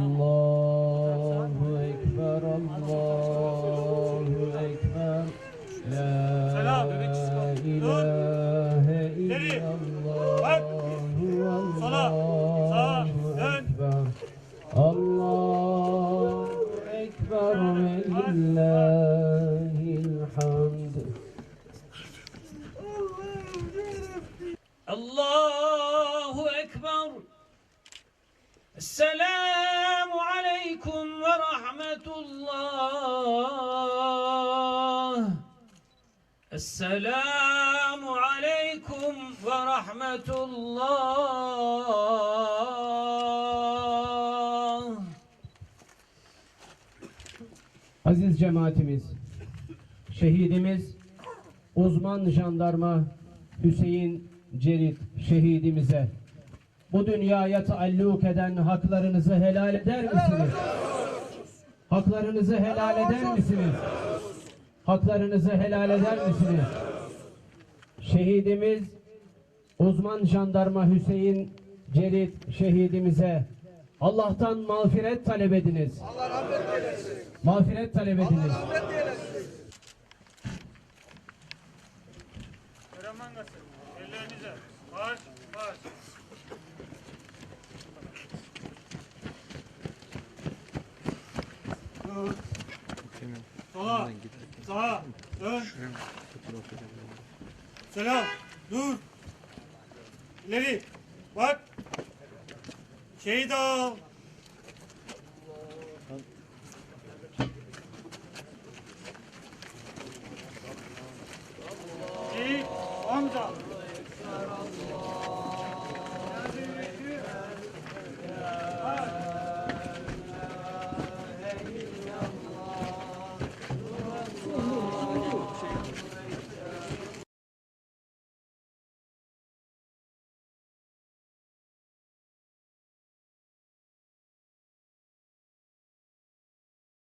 Allahu Ekber Allahu Ekber. La ilahe illallah dön. Ekber. Allahu Ekber ve lillahil hamd Allahu Ekber. Esselamu Aleyküm ve Rahmetullah. Esselamu Aleyküm ve Rahmetullah. Aziz cemaatimiz, şehidimiz, uzman jandarma Hüseyin Cerit şehidimize bu dünyaya taalluk eden haklarınızı helal eder misiniz? Haklarınızı helal eder misiniz? Haklarınızı helal eder misiniz? Şehidimiz, uzman jandarma Hüseyin Cerit şehidimize Allah'tan mağfiret talep ediniz. Mağfiret talep ediniz. Karaman Gası, ellerinize. Marş, marş. Sola, sağa, dön. Selam, dur. İleri, bak. Şehit al.